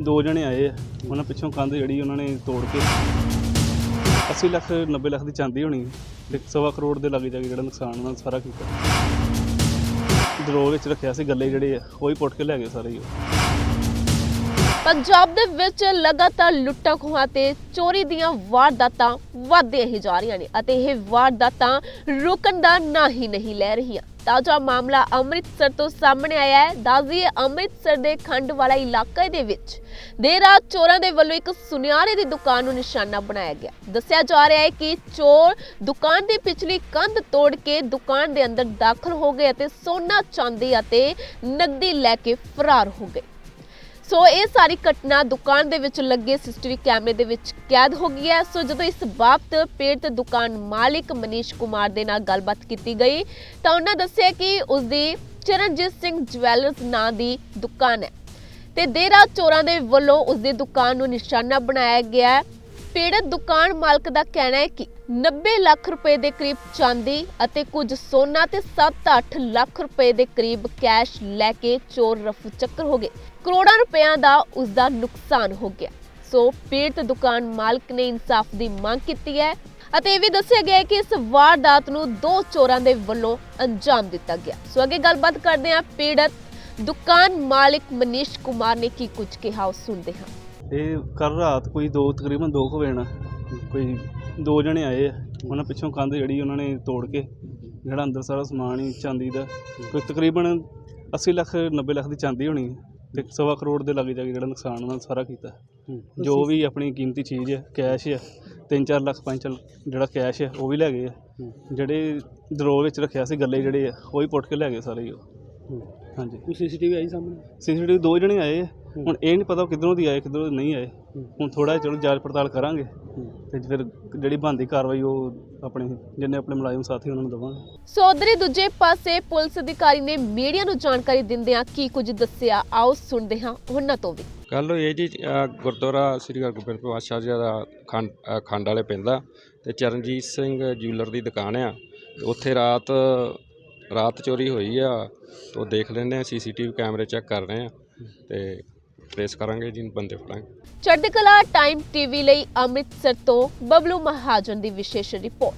ਦੋ ਜਣੇ ਆਏ ਆ। ਉਹਨਾਂ ਪਿੱਛੋਂ ਕੰਧ ਜਿਹੜੀ ਉਹਨਾਂ ਨੇ ਤੋੜ ਕੇ 80 ਲੱਖ 90 ਲੱਖ ਦੀ ਚਾਂਦੀ ਹੋਣੀ। ਤੇ ਸਵਾ ਕਰੋੜ ਦੇ ਲਾਗੇ ਜਾ ਜਿਹੜਾ ਨੁਕਸਾਨ ਉਹਨਾਂ ਸਾਰਾ ਕੀਤਾ। ਦਰੋਹ ਵਿੱਚ ਰੱਖਿਆ ਸੀ ਗੱਲੇ ਜਿਹੜੇ ਆ, ਉਹ ਹੀ ਪੁੱਟ ਕੇ ਲੈ ਗਏ ਸਾਰੇ ਹੀ ਪੰਜਾਬ ਦੇ ਵਿੱਚ ਲਗਾਤਾਰ ਲੁੱਟਾਂ ਖੋਹਾਂ ਤੇ ਚੋਰੀ ਦੀਆਂ ਵਾਰਦਾਤਾਂ ਵਧਦੀਆਂ ਹੀ ਜਾ ਰਹੀਆਂ ਨੇ ਅਤੇ ਇਹ ਵਾਰਦਾਤਾਂ ਰੁਕਣ ਦਾ ਨਾਂ ਹੀ ਨਹੀਂ ਲੈ ਰਹੀਆਂ। ਤਾਜ਼ਾ ਮਾਮਲਾ ਅੰਮ੍ਰਿਤਸਰ ਤੋਂ ਸਾਹਮਣੇ ਆਇਆ ਹੈ। ਦੱਸਦੀਏ ਅੰਮ੍ਰਿਤਸਰ ਦੇ ਖੰਡ ਵਾਲਾ ਇਲਾਕੇ ਦੇ ਵਿੱਚ ਦੇਰ ਰਾਤ ਚੋਰਾਂ ਦੇ ਵੱਲੋਂ ਇੱਕ ਸੁਨਿਆਰੇ ਦੀ ਦੁਕਾਨ ਨੂੰ ਨਿਸ਼ਾਨਾ ਬਣਾਇਆ ਗਿਆ। ਦੱਸਿਆ ਜਾ ਰਿਹਾ ਹੈ ਕਿ ਚੋਰ ਦੁਕਾਨ ਦੀ ਪਿਛਲੀ ਕੰਧ ਤੋੜ ਕੇ ਦੁਕਾਨ ਦੇ ਅੰਦਰ ਦਾਖਲ ਹੋ ਗਏ ਅਤੇ ਸੋਨਾ ਚਾਂਦੀ ਅਤੇ ਨਕਦੀ ਲੈ ਕੇ ਫਰਾਰ ਹੋ ਗਏ। ਸੋ ਇਹ ਸਾਰੀ ਘਟਨਾ ਦੁਕਾਨ ਦੇ ਵਿੱਚ ਲੱਗੇ ਸੀਸੀਟੀਵੀ ਕੈਮਰੇ ਦੇ ਵਿੱਚ ਕੈਦ ਹੋ ਗਈ ਹੈ। ਸੋ ਜਦੋਂ ਇਸ ਬਾਬਤ ਪੀੜਤ ਦੁਕਾਨ ਮਾਲਿਕ ਮਨੀਸ਼ ਕੁਮਾਰ ਦੇ ਨਾਲ ਗੱਲਬਾਤ ਕੀਤੀ ਗਈ, ਤਾਂ ਉਹਨਾਂ ਦੱਸਿਆ ਕਿ ਉਸ ਦੀ ਚਰਨਜੀਤ ਸਿੰਘ ਜਵੈਲਰਸ ਨਾਂ ਦੀ ਦੁਕਾਨ ਹੈ। ਤੇ ਦੇਰ ਰਾਤ ਚੋਰਾਂ ਦੇ ਵੱਲੋਂ ਉਸ ਦੀ ਦੁਕਾਨ ਨੂੰ ਨਿਸ਼ਾਨਾ ਬਣਾਇਆ ਗਿਆ ਹੈ। ਪੀੜਤ ਦੁਕਾਨ ਮਾਲਕ ਦਾ ਕਹਿਣਾ ਹੈ ਕਿ 90 ਲੱਖ ਰੁਪਏ ਦੇ ਕਰੀਬ ਚਾਂਦੀ ਅਤੇ ਕੁਝ ਸੋਨਾ ਤੇ 7-8 ਲੱਖ ਰੁਪਏ ਦੇ ਕਰੀਬ ਕੈਸ਼ ਲੈ ਕੇ ਚੋਰ ਰਫੂ ਚੱਕਰ ਹੋ ਗਏ। ਕਰੋੜਾਂ ਰੁਪਇਆਂ ਦਾ ਉਸ ਦਾ ਨੁਕਸਾਨ ਹੋ ਗਿਆ। ਸੋ ਪੀੜਤ ਦੁਕਾਨ ਮਾਲਕ ਨੇ ਇਨਸਾਫ ਦੀ ਮੰਗ ਕੀਤੀ ਹੈ ਅਤੇ ਇਹ ਵੀ ਦੱਸਿਆ ਗਿਆ ਹੈ ਕਿ ਇਸ ਵਾਰਦਾਤ ਨੂੰ ਦੋ ਚੋਰਾਂ ਦੇ ਵੱਲੋਂ ਅੰਜਾਮ ਦਿੱਤਾ ਗਿਆ। ਸੋ ਅੱਗੇ ਗੱਲਬਾਤ ਕਰਦੇ ਹਾਂ ਪੀੜਤ ਦੁਕਾਨ ਮਾਲਕ ਮਨੀਸ਼ ਕੁਮਾਰ ਨੇ ਕੀ ਕੁਝ ਕਿਹਾ ਉਹ ਸੁਣਦੇ ਹਾਂ। ਇਹ ਕੱਲ ਰਾਤ ਕੋਈ ਦੋ ਤਕਰੀਬਨ 2 ਕੁ ਵਜੇ ਨਾਲ ਕੋਈ ਦੋ ਜਣੇ ਆਏ ਆ। ਉਹਨਾਂ ਪਿੱਛੋਂ ਕੰਧ ਜਿਹੜੀ ਉਹਨਾਂ ਨੇ ਤੋੜ ਕੇ ਜਿਹੜਾ ਅੰਦਰ ਸਾਰਾ ਸਮਾਨ ਹੀ ਚਾਂਦੀ ਦਾ ਕੋਈ ਤਕਰੀਬਨ 80 ਲੱਖ 90 ਲੱਖ ਦੀ ਚਾਂਦੀ ਹੋਣੀ ਤੇ ਸਵਾ ਕਰੋੜ ਦੇ ਲਾਗੇ ਜਾ ਕੇ ਜਿਹੜਾ ਨੁਕਸਾਨ ਉਹਨਾਂ ਨੇ ਸਾਰਾ ਕੀਤਾ। ਜੋ ਵੀ ਆਪਣੀ ਕੀਮਤੀ ਚੀਜ਼ ਹੈ ਕੈਸ਼ ਹੈ 3-4 ਲੱਖ 5 ਜਿਹੜਾ ਕੈਸ਼ ਹੈ ਉਹ ਵੀ ਲੈ ਗਏ ਆ। ਜਿਹੜੇ ਦਰੋਹ ਵਿੱਚ ਰੱਖਿਆ ਸੀ ਗੱਲੇ ਜਿਹੜੇ ਆ ਉਹ ਹੀ ਪੁੱਟ ਕੇ ਲੈ ਗਏ ਸਾਰੇ ਹੀ ਉਹ। ਹਾਂਜੀ। ਕੋਈ ਸੀਸੀਟੀਵੀ ਆਈ ਸਾਹਮਣੇ? ਸੀਸੀਟੀਵੀ ਦੋ ਜਣੇ ਆਏ ਆ। ਹੁਣ ਇਹ ਨਹੀਂ ਪਤਾ ਉਹ ਕਿੱਧਰੋਂ ਦੀ ਆਏ ਕਿੱਧਰੋਂ ਦੀ ਨਹੀਂ ਆਏ। ਹੁਣ ਥੋੜਾ ਚਲੋ ਜਾਂਚ ਪੜਤਾਲ ਕਰਾਂਗੇ ਤੇ ਫਿਰ ਜਿਹੜੀ ਬਣਦੀ ਕਾਰਵਾਈ ਉਹ ਆਪਣੇ ਜਿੰਨੇ ਆਪਣੇ ਮੁਲਾਜ਼ਮ ਸਾਥੀ ਉਹਨਾਂ ਨੂੰ ਦੇਵਾਂਗੇ। ਸੋ ਉਧਰ ਹੀ ਦੂਜੇ ਪਾਸੇ ਪੁਲਿਸ ਅਧਿਕਾਰੀ ਨੇ ਮੀਡੀਆ ਨੂੰ ਜਾਣਕਾਰੀ ਦਿੰਦਿਆਂ ਕੀ ਕੁਝ ਦੱਸਿਆ? ਆਓ ਸੁਣਦੇ ਹਾਂ ਉਹਨਾਂ ਤੋਂ ਵੀ। ਕੱਲ੍ਹ ਇਹ ਜੀ ਗੁਰਦੁਆਰਾ ਸ੍ਰੀ ਹਰਗੋਬਿੰਦ ਪਾਤਸ਼ਾਹ ਜੀ ਦਾ ਖੰਡ ਖੰਡ ਵਾਲੇ ਪੈਂਦਾ ਤੇ ਚਰਨਜੀਤ ਸਿੰਘ ਜਿਊਲਰ ਦੀ ਦੁਕਾਨ ਆ। ਉੱਥੇ ਰਾਤ ਰਾਤ ਚੋਰੀ ਹੋਈ ਆ ਤੇ ਉਹ ਦੇਖ ਲੈਂਦੇ ਆ ਸੀਸੀਟੀਵੀ ਕੈਮਰੇ ਚੈੱਕ ਕਰ ਰਹੇ ਆ। ਤੇ ਟ੍ਰੇਸ ਕਰਾਂਗੇ ਜੀ, ਬੰਦੇ ਫੜਾਂਗੇ। ਚੜ੍ਹਦੀ ਕਲਾ ਟਾਈਮ ਟੀਵੀ ਲਈ ਅੰਮ੍ਰਿਤਸਰ ਤੋਂ ਬਬਲੂ ਮਹਾਜਨ ਦੀ ਵਿਸ਼ੇਸ਼ ਰਿਪੋਰਟ।